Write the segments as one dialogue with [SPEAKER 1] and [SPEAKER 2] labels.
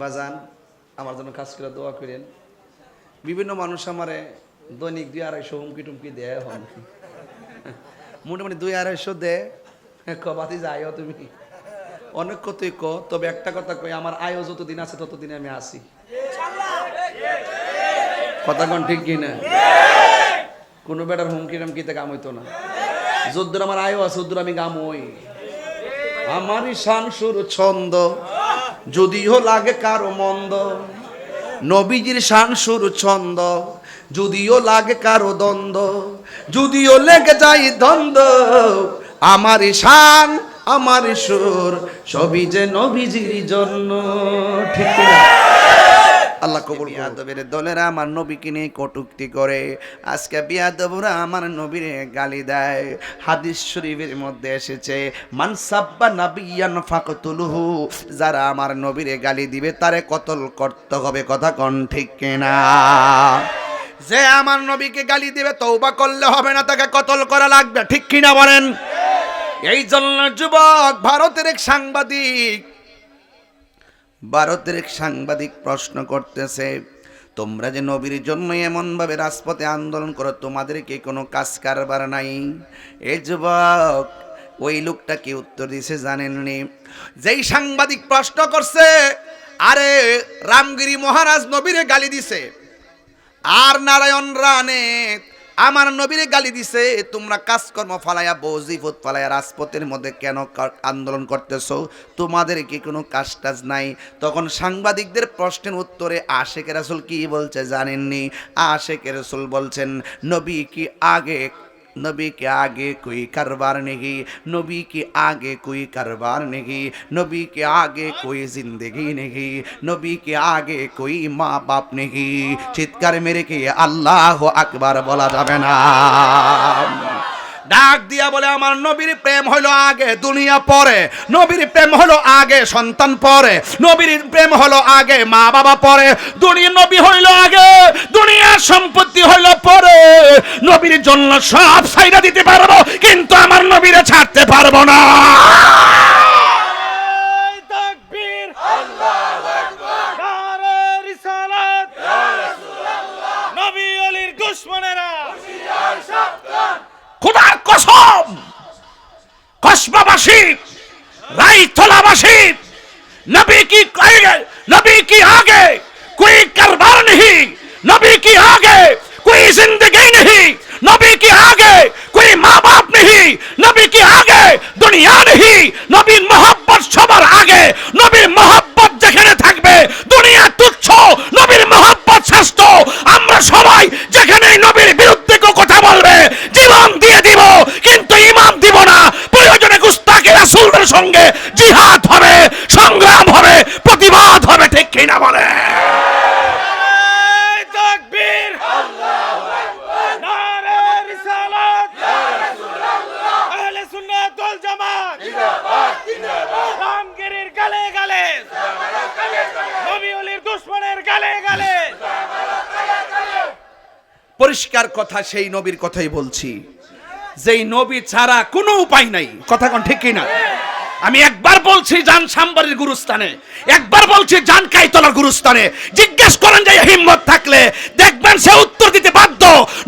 [SPEAKER 1] বাজান আমার জন্য কাজ করে দোয়া করেন। বিভিন্ন মানুষ আমারে দৈনিক দুই আড়াইশো হুমকি টুমকি দেয় হন মোটামুটি দুই আড়াইশো দে কবাতি যাইও তুমি। অনেক কতই ক, তবে একটা কথা কই, আমার আয়ও যতদিন আছে ততদিন আমি আসি কথা কোন ঠিক কি না? কোনো বেটার হুমকি টামকিতে কাম হইতো না। যদ্দুর আমার আয়ও আছে যদ্দুর আমি গাম হই। আমারই শান সুর ছন্দ। যদিও লাগে কারও মন্দ, নবীজির শান সুর ছন্দ, যদিও লাগে কারও দ্বন্দ্ব, যদিও লেগে যাই দ্বন্দ্ব, আমার শান, আমার সুর, সবই যে নবীজির জন্য, ঠিক কিনা? আল্লাহ কবুল বিয়াদবের দলেরা আমার নবীকে নিয়ে কটুক্তি করে আজকে বিয়াদবরা আমার নবীর গালি দেয়। হাদিস শরীফের মধ্যে এসেছে মানসাব্বা নাবিয়ান ফাকতুলহু যারা আমার নবীরে গালি দিবে তারে কতল করতে হবে কথা কোন ঠিক কিনা? যে আমার নবীকে গালি দিবে তৌবা করলে হবে না তাকে কতল করা লাগবে ঠিক কিনা বলেন? এই জন্য যুবক ভারতের এক সাংবাদিক ভারতের এক সাংবাদিক প্রশ্ন করতেছে, তোমরা যে নবীর জন্য এমনভাবে রাজপথে আন্দোলন করো, তোমাদের কি কোনো কাজ কারবার নাই? এ যুবক, ওই লোকটা কি উত্তর দিছে জানেননি যেই সাংবাদিক প্রশ্ন করছে, আরে, রামগিরি মহারাজ নবীরে গালি দিছে। আর নারায়ণ রানে আমার নবীরে গালি দিছে তোমরা কাজকর্ম ফালাইয়া বজিফত ফালাইয়া রাজপথের মধ্যে কেন আন্দোলন করতেছ? তোমাদের কি কোনো কাজ টাজ নাই? তখন সাংবাদিকদের প্রশ্নের উত্তরে আশেখ রাসুল কি বলছে জানেননি? আশেখ রাসুল বলছেন, নবী কি আগে नबी के आगे कोई कारोबार नहीं नबी के आगे कोई कारोबार नहीं नबी के आगे कोई जिंदगी नहीं नबी के आगे कोई माँ बाप नहीं চিৎকার মেরে কি আল্লাহ আকবার বলা যাবে না ডাক দিয়া বলে, আমার নবীর প্রেম হলো আগে দুনিয়া পরে, নবীর প্রেম হলো আগে সন্তান পরে, নবীর প্রেম হলো আগে মা বাবা পরে, দুনিয়া নবী হইল আগে দুনিয়ার সম্পত্তি হইল পরে, নবীর জন্য সব সাইডা দিতে পারব, কিন্তু আমার নবীরে ছাড়তে পারব না। কথা সেই নবীর কথাই বলছি। যেই নবী ছাড়া কোনো উপায় নাই। কথা কোন ঠিক কিনা? আমি একবার বলছি জান সাম্বারের গুরুস্থানে। একবার বলছি জান কাইতলার গুরুস্থানে। জিজ্ঞেস করেন যে হিম্মত থাকলে দেখবেন সে উত্তর দিতে বাধ্য।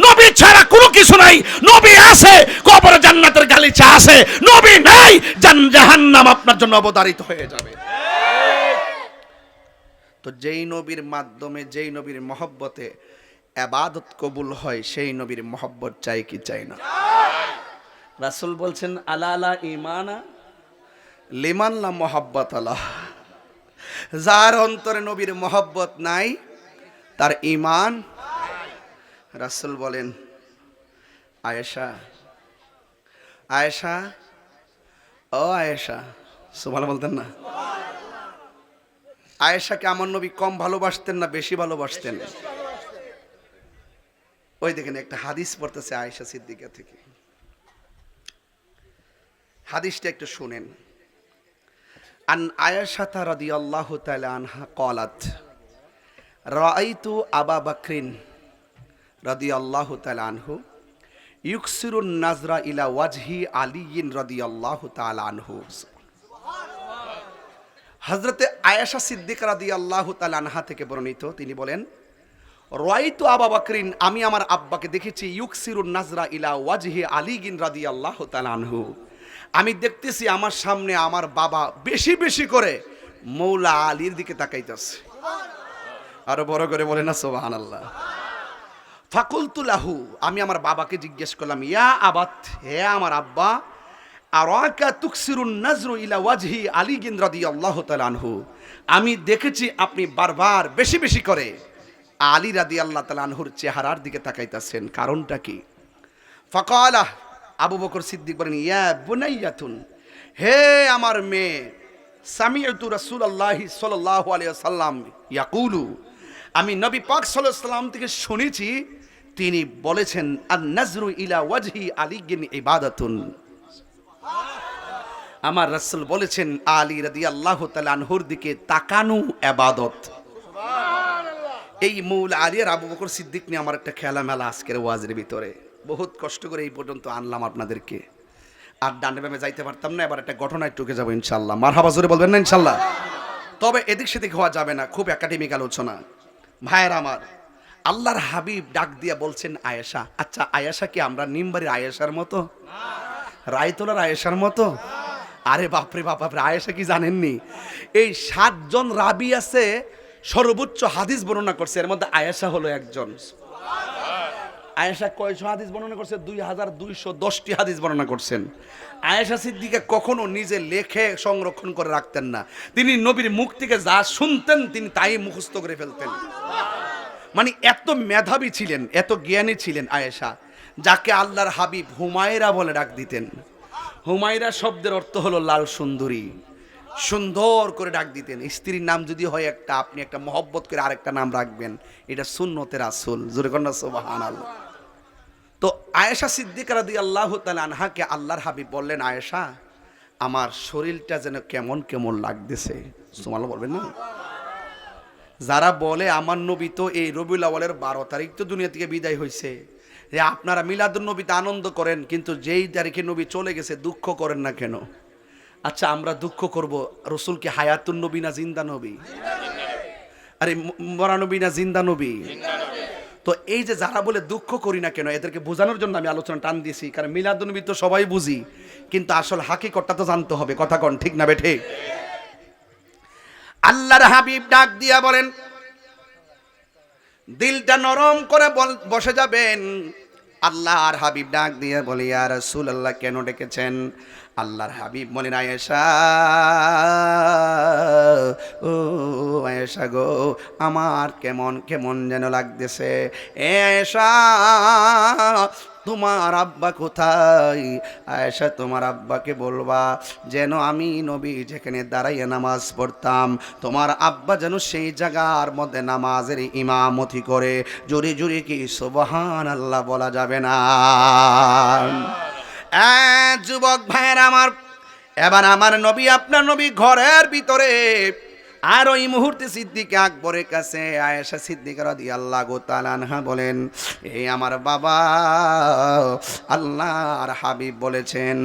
[SPEAKER 1] নবী ছাড়া কোনো কিছু নাই। নবী আছে কবর জান্নাতের গালিচা আছে। নবী নাই জান জাহান্নাম আপনার জন্য অবতারিত হয়ে যাবে। তো যেই নবীর মাধ্যমে যেই নবীর মহব্বতে আবাদত কবুল হয়, সেই নবীর মহব্বত চাই কি চাই না? রাসূল বলছেন, আলা আলা ইমানা লিমান লা মোহাব্বত আল্লাহ যার অন্তরে নবীর মহব্বত নাই, তার ইমান রাসূল বলেন, আয়েশা আয়েশা, ও আয়েশা সুবহান বলতেন না। আয়েশাকে আমার নবী কম ভালোবাসতেন না বেশি ভালোবাসতেন? ওই দেখেন একটা হাদিস পড়তেছে আয়েশা সিদ্দিকা থেকে। হাদিসটা একটু শুনেন। আন আয়াশাতা রাদি আল্লাহ তালা আনহা কলাত রাইতু আবা বাকরিন রাদি আল্লাহ তালা আনহু ইউকসিরুন নাজরা ইলা ওয়াজহি আলিয়িন রাদি আল্লাহ তালা আনহু। হজরতে আয়েশা সিদ্দিক রাদি আল্লাহ তালা আনহা থেকে বর্ণিত, তিনি বলেন রয়তো আবা বাকরিন, আমি আমার আব্বাকে দেখেছি, ইউকসিরুন নাজরা ইলা ওয়াজহি আলিগিন রাদি আল্লাহ আনহু। আমি দেখতেছি আমার সামনে আমার বাবা বেশি বেশি করে মৌলা আলীর দিকে তাকাইতেছে। আরও বড় করে বলে না সোবাহান আল্লাহ ফাকুলতুলাহু আমি আমার বাবাকে জিজ্ঞেস করলাম, ইয়া আবাত, হে আমার আব্বা আলী আমি দেখেছি আপনি বারবার বেশি বেশি করে আলী রাদি আল্লাহ তালা আনহুর চেহারার দিকে তাকাইতেছেন। কারণটা কি? ফকালাহ আবু বকর সিদ্দিক বলেন, ইয়া বুনাইয়াতুন, হে আমার মেয়ে সামিয়তু রাসূল আল্লাহি সাল্লাল্লাহু আলাইহি সাল্লাম ইয়াকুলু, আমি নবী পাক সাল্লাল্লাহু সাল্লাম থেকে শুনেছি, তিনি বলেছেন আর নাজরু ইলা ওয়াজহি আলিগিন ইবাদাতুন। আমার রাসূল বলেছেন, আলী রাদিয়াল্লাহু তাআলা আনহুর দিকে তাকানু ইবাদত এই মূল আলিয়ার আবু বকর সিদ্দিক নিয়ে আমার একটা খেলা মেলা আজকের ওয়াজের ভিতরে। বহুত কষ্ট করে এই পর্যন্ত আনলাম আপনাদেরকে। আর ডান্ডে ব্যামে যাইতে পারতাম না, এবার একটা ঘটনায় টুকে যাব ইনশাল্লাহ মার জোরে বলবেন না ইনশাল্লাহ তবে এদিক সেদিক হওয়া যাবে না, খুব একাডেমিক আলোচনা। ভাইয়ের আমার, আল্লাহর হাবিব ডাক দিয়া বলছেন আয়েশা আচ্ছা আয়েশা কি আমরা নিমবাড়ির আয়েশার মতো? রায়তলার আয়েশার মতো? আরে বাপরে বাপ, বাপরে, আয়েশা কি জানেননি? এই সাতজন রাবি আছে সর্বোচ্চ হাদিস বর্ণনা করছে, এর মধ্যে আয়েশা হলো একজন। আয়েশা কয়শো হাদিস বর্ণনা করছে? দুই হাজার দুইশো দশটি হাদিস বর্ণনা করছেন। আয়েশা সিদ্দিকা কখনো নিজে লেখে সংরক্ষণ করে রাখতেন না। তিনি নবীর মুখ থেকে যা শুনতেন, তিনি তাই মুখস্থ করে ফেলতেন। মানে এত মেধাবী ছিলেন, এত জ্ঞানী ছিলেন আয়েশা, যাকে আল্লাহর হাবিব হুমায়রা বলে ডাক দিতেন। হুমায়রা শব্দের অর্থ হলো লাল সুন্দরী। সুন্দর করে ডাক দিতেন। স্ত্রীর নাম যদি হয় একটা, আপনি একটা মহব্বত করে আরেকটা নাম রাখবেন। এটা সুন্নতের আসল। জোরে কন্যা সোবাহান আল্লাহ তো আয়েশা সিদ্দিকা রাদি আল্লাহ আনহাকে আল্লাহর হাবিব বললেন, আয়েশা, আমার শরীরটা যেন কেমন কেমন লাগতেছে। তোমার বলবেন না? যারা বলে, আমার নবী তো এই রবিউল আওয়ালের বারো তারিখ তো দুনিয়া থেকে বিদায় হয়েছে যে আপনারা মিলাদুল নবীতে আনন্দ করেন, কিন্তু যেই তারিখে নবী চলে গেছে, দুঃখ করেন না কেন? আচ্ছা আমরা দুঃখ করব। রসুলকে হায়াতুন নবী না জিন্দা নবী? আরে, ম- মরা নবী না জিন্দা নবী? তো এই যে যারা বলে দুঃখ করি না কেন, এদেরকে বোঝানোর জন্য আমি আলোচনা টান দিয়েছি, কারণ মিলাদুনবী তো সবাই বুঝি, কিন্তু আসল হাকিকতটা তো জানতে হবে, কথা কন, ঠিক না বেঠে? আল্লাহর হাবিব ডাক দিয়া বলেন, দিলটা নরম করে বসে যাবেন। আল্লাহ আর হাবিব ডাক দিয়ে বলে আর রাসূল আল্লাহ কেন ডেকেছেন? আল্লাহর হাবিব। বলেন আয়েশা, ও আয়েশা গো, আমার কেমন কেমন যেন লাগতেছে। এ আয়েশা, তোমার আব্বা কোথায়? আয়েশা, তোমার আব্বাকে বলবা, যেন আমি নবী যেখানে দাঁড়াইয়া নামাজ পড়তাম, তোমার আব্বা যেন সেই জায়গার মধ্যে নামাজের ইমামতি করে। জোরে জোরে কি সুবহান আল্লাহ বলা যাবে না? যুবক ভাইয়ের আমার এবার আমার নবী আপনার নবী ঘরের ভিতরে আর ওই মুহূর্তে সিদ্দিক আকবরের কাছে আয়েশা সিদ্দিক রাদি আল্লাহ গো তালানহা বলেন এই আমার বাবা, আল্লাহর হাবিব বলেছেন,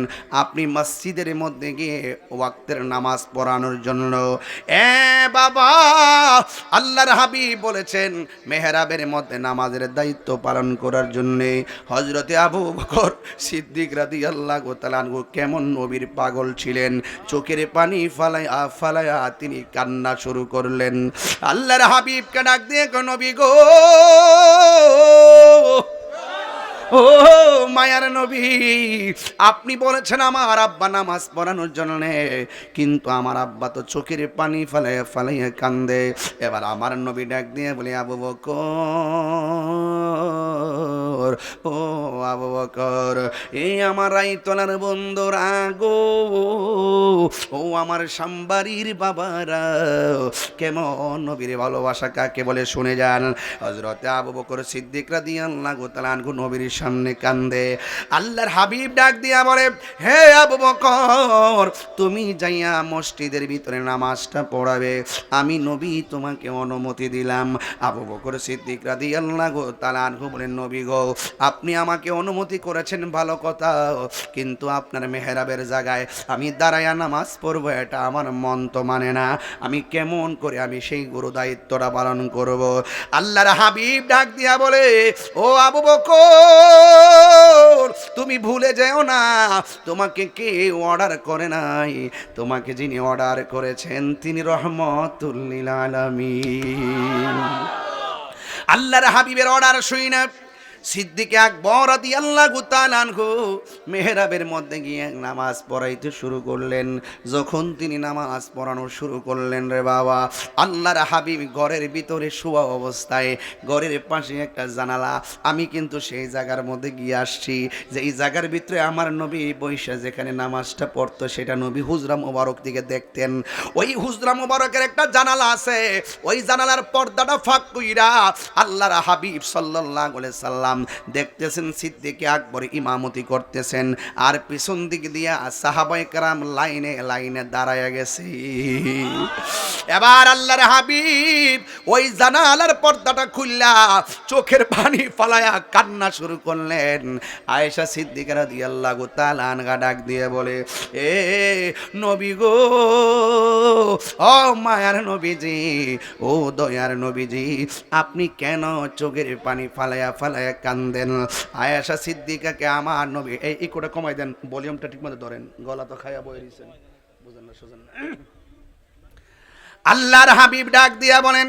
[SPEAKER 1] আপনি মসজিদের মধ্যে গিয়ে ওয়াক্তের নামাজ পড়ানোর জন্য, এ বাবা, আল্লাহর হাবিব বলেছেন, মেহরাবের মধ্যে নামাজের দায়িত্ব পালন করার জন্যে হজরতে আবু বকর সিদ্দিক রাদি আল্লাহ গো তালানহু কেমন নবীর পাগল ছিলেন। চোখের পানি ফালাইয়া ফালাইয়া তিনি কান্না শুরু করলেন। আল্লাহর হাবিবকে ডাক দিয়ে কোনো নবী গো ও মায়ার নবী, আপনি বলেছেন আমার আব্বা নামাজ পড়ানোর জন্য, কিন্তু আমার আব্বা তো চোখের পানি ফেলে ফেলাইয়া কান্দে। এবার আমার নবী ডাক দিয়ে বলে, আবু বকর, ও আবু বকর, এই আমার রাইতলার বন্ধুরা গো, ও আমার সাম্বারির বাবারা, কেমন নবীর ভালোবাসা কাকে বলে শুনে যান? হজরতে আবু বকর সিদ্দিক রাদিয়াল্লাহু তাআলা আনহু নবীর সামনে কান্দে। আল্লাহর হাবিব ডাক দিয়া বলে, হে আবু বকর, তুমি যাইয়া মসজিদের ভিতরে নামাজটা পড়াবে। আমি নবী তোমাকে অনুমতি দিলাম। আবু বকর সিদ্দিক রাদি আল্লাহ গো তালানহু বলেন, নবী গো, আপনি আমাকে অনুমতি করেছেন ভালো কথা, কিন্তু আপনার মেহরাবের জায়গায় আমি দাঁড়াইয়া নামাজ পড়ব, এটা আমার মন তো মানে না। আমি কেমন করে আমি সেই গুরু দায়িত্বটা পালন করব? আল্লাহর হাবিব ডাক দিয়া বলে, ও আবু বকর তুমি ভুলে যেও না। তোমাকে কে অর্ডার করে নাই। তোমাকে যিনি অর্ডার করেছেন, তিনি রহমতুল্লিল আলমী আল্লাহর হাবিবের অর্ডার শুই না। সিদ্দিকে আকবর আদি আল্লাহ গুতালানহু মেহরাবের মধ্যে গিয়ে নামাজ পড়াইতে শুরু করলেন। যখন তিনি নামাজ পড়ানো শুরু করলেন রে বাবা, আল্লাহর হাবিব ঘরের ভিতরে শোয়া অবস্থায় ঘরের পাশে একটা জানালা, আমি কিন্তু সেই জায়গার মধ্যে গিয়ে আসছি। যে এই জায়গার ভিতরে আমার নবী বৈশা যেখানে নামাজটা পড়তো, সেটা নবী হুজরা মোবারক দিকে দেখতেন। ওই হুজরা মোবারকের একটা জানালা আছে, ওই জানালার পর্দাটা ফাঁক কইরা আল্লাহর হাবিব সাল্লাল্লাহু আলাইহি সাল্লাম দেখতেছেন সিদ্দিকে আকবর ইমামতি করতেছেন, আর পিছন দিক দিয়া সাহাবাই কারাম লাইনে লাইনে দাঁড়ায় গেছে। এবার আল্লাহর হাবিব ওই জানালার পর্দাটা খুললা, চোখের পানি ফালায়া কান্না শুরু করলেন। আয়েশা সিদ্দিকারা দিয়ে আল্লাহ গো তালান গা ডাক দিয়ে বলে, এ নবী গো, ও মায়ার নবীজি, ও দয়ার নবীজি, আপনি কেন চোখের পানি ফালায়া ফালায়া কান্দেন। আয়েশা সিদ্দিকাকে আমার নবী এই ইকোটা কমাই দেন, ভলিউমটা ঠিক মতো ধরেন। গলা তো খাইয়া বয়ে দিয়েছেন বুঝেন না সোজেন না। আল্লাহর হাবিব ডাক দিয়া বলেন,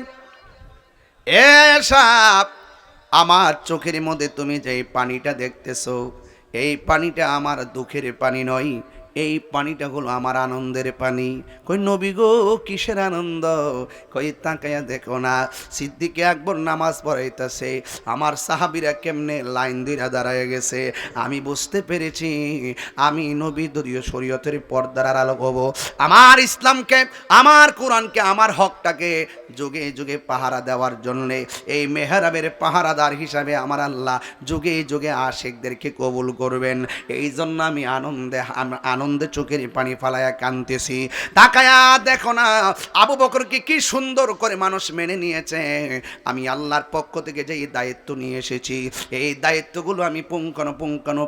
[SPEAKER 1] এ সাপ আমার চোখের মধ্যে তুমি যে পানিটা দেখতেছো, এই পানিটা আমার দুঃখের পানি নয় এই পানিটা হলো আমার আনন্দের পানি। কই নবী গো, কিসের আনন্দ? কই তাকাইয়া দেখো না। সিদ্দিকে একবার নামাজ পড়াইতেছে। আমার সাহাবিরা কেমনে লাইন দিরা দাঁড়ায় গেছে? আমি বুঝতে পেরেছি। আমি নবী দলীয় শরীয়তের পর্দার আলোক হব। আমার ইসলামকে, আমার কোরআনকে, আমার হকটাকে যুগে যুগে পাহারা দেওয়ার জন্য, এই মেহরাবের পাহারাদার হিসাবে আমার আল্লাহ যুগে যুগে আশেকদেরকে কবুল করবেন। এই জন্য আমি আনন্দে, আম- আনন্দে চোখের পানি ফালায়া কানতেছি তাকায়া দেখো না, আবু বকরকে কি সুন্দর করে মানুষ মেনে নিয়েছে। আমি আল্লাহর পক্ষ থেকে যে দায়িত্ব নিয়ে এসেছি, এই দায়িত্বগুলো আমি পুঙ্খানো পুঙ্খানো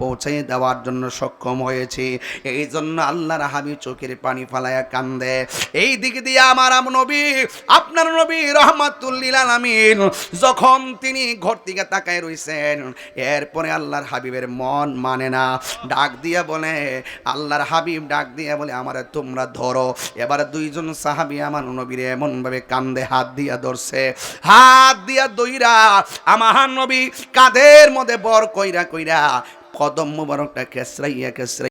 [SPEAKER 1] পৌঁছে দেওয়ার জন্য সক্ষম হয়েছি। এই জন্য আল্লাহর হাবি চোখের পানি ফালায়া কান্দে। এই দিক দিয়ে আমার আম নবী, আপনার নবী রহমাতুল্লিল আলামিন যখন তিনি ঘর থেকে তাকায় রইছেন, এরপরে আল্লাহর হাবিবের মন মানে না। ডাক দিয়ে বলে আল্লাহর হাবিব ডাক দিয়ে বলে, আমার তোমরা ধরো। এবার দুইজন সাহাবি আমার নবীর এমন ভাবে কান্দে, হাত দিয়া ধরছে। হাত দিয়া দইরা আমার নবী কাদের মধ্যে বর কইরা কইরা কদম মুবারকটা কেসরাইয়া কেসরাইয়া